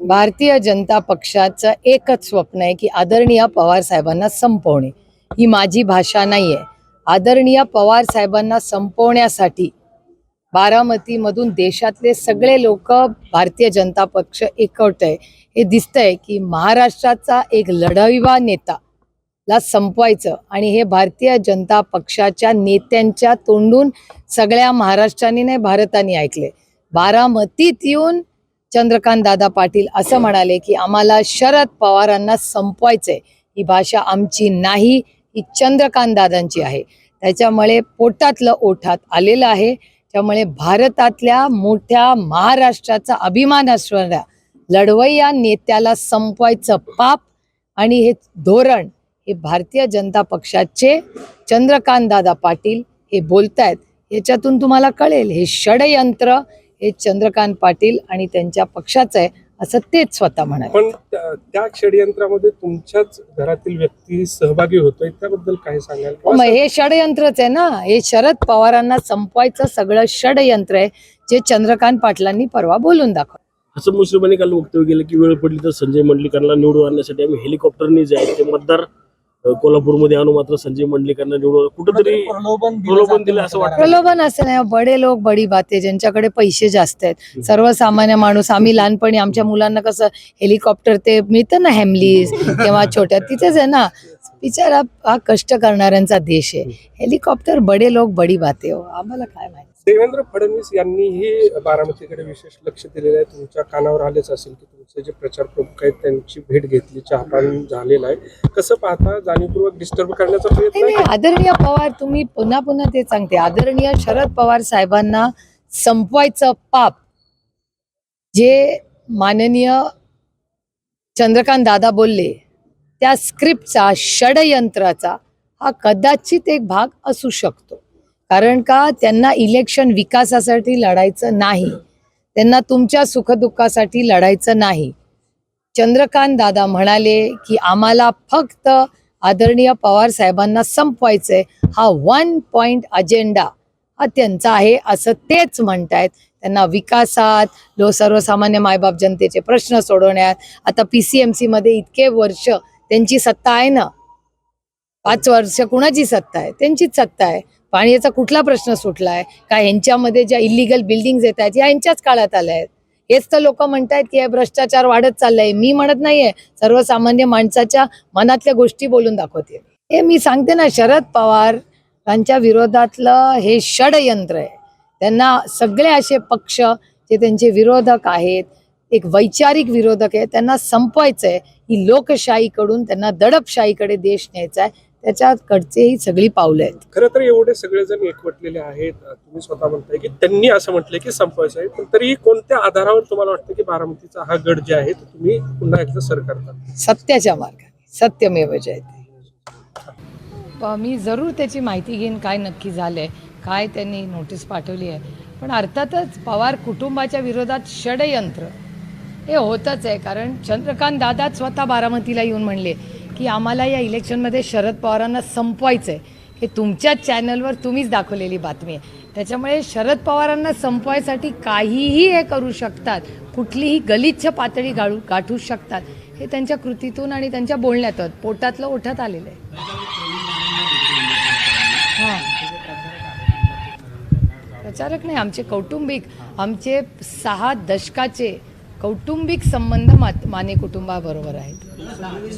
भारतीय जनता पक्षाचं एकच स्वप्न आहे की आदरणीय पवार साहेबांना संपवणे. ही माझी भाषा नाही आहे आदरणीय पवार साहेबांना संपवण्यासाठी बारामतीमधून देशातले सगळे लोक भारतीय जनता पक्ष एकवट आहे हे दिसतंय की महाराष्ट्राचा एक लढाईवा नेता ला संपवायचं आणि हे भारतीय जनता पक्षाच्या नेत्यांच्या तोंडून सगळ्या महाराष्ट्राने नाही भारताने ऐकले बारामतीत येऊन चंद्रकांत दादा पाटील असं म्हणाले की आम्हाला शरद पवारांना संपवायचंय. ही भाषा आमची नाही ही चंद्रकांत दादांची आहे. त्याच्यामुळे पोटातलं ओठात आलेलं आहे. त्यामुळे भारतातल्या मोठ्या महाराष्ट्राचा अभिमान असणाऱ्या लढवय्या नेत्याला संपवायचं पाप आणि हे धोरण हे भारतीय जनता पक्षाचे चंद्रकांत दादा पाटील हे बोलतायत. याच्यातून तुम्हाला कळेल हे षडयंत्र हे चंद्रकांत पाटील आणि त्यांच्या पक्षाचं आहे असं तेच स्वतः म्हणाले. पण त्या षडयंत्रामध्ये तुमच्याच घरातील व्यक्ती सहभागी होतोय त्याबद्दल काय सांगाल? हो, मग हे षडयंत्रच आहे ना. हे शरद पवारांना संपवायचं सगळं षडयंत्र आहे जे चंद्रकांत पाटलांनी परवा बोलून दाखव हसन मुश्रीफांनी काल वक्तव्य केलं की वेळ पडली तर संजय मंडलिकांना निवडून आणण्यासाठी आम्ही हेलिकॉप्टरने जाईल ते मतदार कोल्हापूरमध्ये आणू मात्र संजय मंडलिकांना निवडून कुठंतरी प्रलोभन दिलं असं वाटतं. प्रलोभन असं नाही बडे लोक बडी बाते ज्यांच्याकडे पैसे जास्त आहेत. सर्वसामान्य माणूस आम्ही लहानपणी आमच्या मुलांना कसं हेलिकॉप्टर ते मिळतं ना हॅमलीज किंवा छोट्या तिथेच आहे ना. बिचारा हा कष्ट करणाऱ्यांचा देश आहे. हेलिकॉप्टर बडे लोक बडी बाते हो. आम्हाला काय माहिती? देवेंद्र फडणवीस यांनीही बारामतीकडे विशेष लक्ष दिलेलं आहे. तुमच्या कानावर आलेच असेल की तुमचे जे प्रचार प्रमुख आहेत त्यांची भेट घेतली चहापान झालेला आहे. कसं पाहता? जाणीवपूर्वक डिस्टर्ब करण्याचा प्रयत्न नाही नाही आदरणीय पवार तुम्ही पुन्हा पुन्हा ते सांगते. आदरणीय शरद पवार साहेबांना संपवायचं पाप जे माननीय चंद्रकांत दादा बोलले त्या स्क्रिप्टचा षडयंत्राचा हा कदाचित एक भाग असू शकतो. कारण का? त्यांना इलेक्शन विकासासाठी लढायचं नाही. त्यांना तुमच्या सुखदुःखासाठी लढायचं नाही. चंद्रकांत दादा म्हणाले की आम्हाला फक्त आदरणीय पवार साहेबांना संपवायचंय. हा वन पॉइंट अजेंडा हा त्यांचा आहे असं तेच म्हणतायत. त्यांना विकासात लो सर्वसामान्य मायबाप जनतेचे प्रश्न सोडवण्यात आता पी सी एम सीमध्ये इतके वर्ष त्यांची सत्ता आहे ना? पाच वर्ष कुणाची सत्ता आहे? त्यांचीच सत्ता आहे. पाण्याचा कुठला प्रश्न सुटला आहे का ह्यांच्यामध्ये ज्या इलिगल बिल्डिंग येत आहेत या यांच्याच काळात आल्या आहेत? हेच तर लोक म्हणतायत की भ्रष्टाचार वाढत चाललाय. मी म्हणत नाहीये. सर्वसामान्य माणसाच्या मनातल्या गोष्टी बोलून दाखवते. हे मी सांगते ना शरद पवार यांच्या विरोधातलं हे षडयंत्र आहे. त्यांना सगळे असे पक्ष जे त्यांचे विरोधक आहेत एक वैचारिक विरोधक आहे त्यांना संपवायचं आहे ही लोकशाहीकडून त्यांना दडपशाहीकडे देश न्यायचा आहे त्याच्याकडचे ही सगळी पावलं आहेत. खरं तर एवढे सगळेजण एकवटलेले आहेत तुम्ही स्वतः म्हणताय की त्यांनी असं म्हटलंय की संपवायचं आहे पण तरी कोणत्या आधारावर तुम्हाला वाटतं की बारामतीचा हा गड जे आहे तो तुम्ही पुन्हा एकदा सर करता? सत्याच्या मार्गाने सत्यमेव जयते मी जरूर त्याची माहिती घेईन काय नक्की झालंय काय त्यांनी नोटीस पाठवली आहे. पण अर्थातच पवार कुटुंबाच्या विरोधात षडयंत्र हे होतच आहे कारण चंद्रकांत दादाच स्वतः बारामतीला येऊन म्हणले की आम्हाला या इलेक्शनमध्ये शरद पवारांना संपवायचं आहे हे तुमच्याच चॅनलवर तुम्हीच दाखवलेली बातमी आहे. त्याच्यामुळे शरद पवारांना संपवायसाठी काहीही हे करू शकतात. कुठलीही गलिच्छ पातळी गाळू गाठू शकतात. हे त्यांच्या कृतीतून आणि त्यांच्या बोलण्यातून पोटातलं ओठात आलेलं आहे हां. प्रचारक नाही आमचे कौटुंबिक आमचे सहा दशकाचे कौटुंबिक संबंध मात माने कुटुंबाबरोबर आहेत.